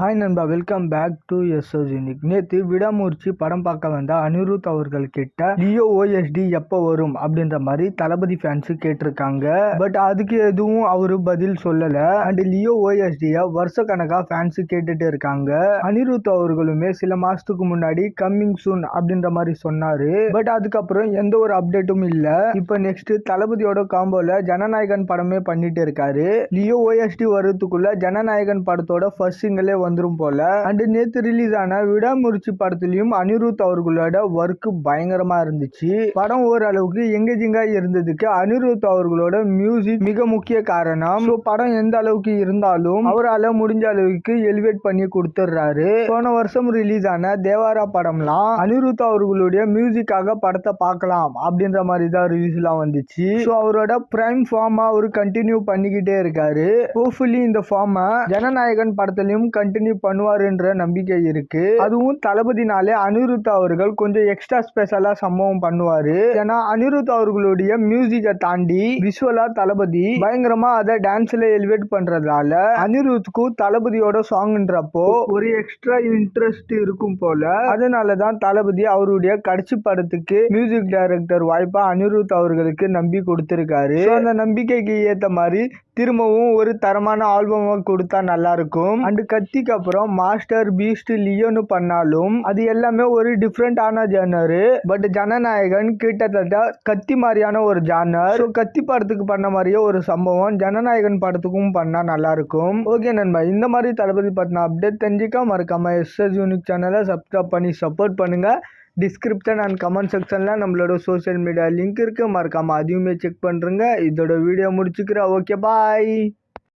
Hi நண்பா. Welcome back to S unique நேற்று விடாமூர்ச்சி படம் பார்க்க வந்த அனிருத் அவர்கள் கிட்ட லியோ ஓஎஸ்டி எப்போ வரும்? அப்படின்ற மாதிரி தளபதி ஃபேன்ஸு கேட்டிருக்காங்க. பட் அதுக்கு எதுவும் அவரு பதில் சொல்லலை. அண்ட் லியோ ஓஎஸ்டிய வருஷ கணக்காக ஃபேன்ஸு கேட்டுட்டு இருக்காங்க. அனிருத் அவர்களுமே சில மாசத்துக்கு முன்னாடி கம்மிங் சூன் அப்படின்ற மாதிரி சொன்னாரு. பட் அதுக்கப்புறம் எந்த ஒரு அப்டேட்டும் இல்லை. இப்போ நெக்ஸ்ட் தளபதியோட காம்போல ஜனநாயகன் படமே பண்ணிட்டு இருக்காரு. லியோ ஓஎஸ்டி வர்றதுக்குள்ள ஜனநாயகன் படத்தோட ஃபர்ஸ்ட் சிங்கிளே வந்துடும் போல. அண்ட் நேத்து ரிலீஸ் ஆன விடாமுறிச்சி படத்துலயும் அனிருத் அவர்களோட ஒர்க் பயங்கரமா இருந்துச்சு. படம் ஓரளவுக்கு எங்கேஜிங்கா இருந்ததுக்கு அனிருத் அவர்களோட மியூசிக் மிக முக்கிய காரணம். படம் எந்த அளவுக்கு இருந்தாலும் அவரால் முடிஞ்ச அளவுக்கு எலிவேட் பண்ணி கொடுத்துட்றாரு போன வருஷம் ரிலீஸ் ஆன தேவாரா படம்லாம் அனிருத் அவர்களுடைய மியூசிக்காக படத்தை பார்க்கலாம் அப்படின்ற மாதிரி தான் ரிலீஸ்லாம் வந்துச்சு. ஸோ அவரோட பிரைம் ஃபார்மா அவர் கண்டினியூ பண்ணிக்கிட்டே இருக்காரு. ஹோப்ஃபுல்லி இந்த ஃபார்மை ஜனநாயகன் படத்திலையும் கண்டினியூ கண்டினியூ பண்ணுவாருன்ற நம்பிக்கை இருக்கு. அதுவும் தளபதினாலே அனிருத் அவர்கள் கொஞ்சம் எக்ஸ்ட்ரா ஸ்பெஷலா சம்பவம் பண்ணுவாரு. ஏன்னா அனிருத் அவர்களுடைய மியூசிக்கை தாண்டி விஷுவலா தளபதி பயங்கரமா அதை டான்ஸ்ல எலிவேட் பண்றதால அனிருத்துக்கும் தளபதியோட சாங்ன்றப்போ ஒரு எக்ஸ்ட்ரா இன்ட்ரெஸ்ட் இருக்கும் போல. அதனால தான் தளபதி அவருடைய கடைசி படத்துக்கு மியூசிக் டைரக்டர் வாய்ப்பா அனிருத் அவர்களுக்கு நம்பி கொடுத்திருக்காரு. அந்த நம்பிக்கைக்கு ஏத்த மாதிரி திரும்பவும் ஒரு தரமான ஆல்பமாக கொடுத்தா நல்லா இருக்கும். கத்தி கத்திக்கு அப்புறம் மாஸ்டர் பீஸ்ட் லியோன்னு பண்ணாலும் அது எல்லாமே ஒரு டிஃப்ரெண்டான ஜானரு பட் ஜனநாயகன் கிட்டத்தட்ட கத்தி மாதிரியான ஒரு ஜானர் கத்தி படத்துக்கு பண்ண மாதிரியே ஒரு சம்பவம். ஜனநாயகன் படத்துக்கும் பண்ணா நல்லா இருக்கும் ஓகே நண்பா. இந்த மாதிரி தளபதி பத்தின அப்டேட் தெரிஞ்சுக்க மறக்காம எஸ்எஸ் யூனிக் சேனலை சப்ஸ்கிரைப் பண்ணி சப்போர்ட் பண்ணுங்க. டிஸ்கிரிப்ஷன் அண்ட் கமெண்ட் செக்ஷனில் நம்மளோட சோஷியல் மீடியா லிங்க் இருக்குது மறக்காமல் அதையுமே செக் பண்ணுறங்க இதோட வீடியோ முடிச்சுக்கிறேன். Okay bye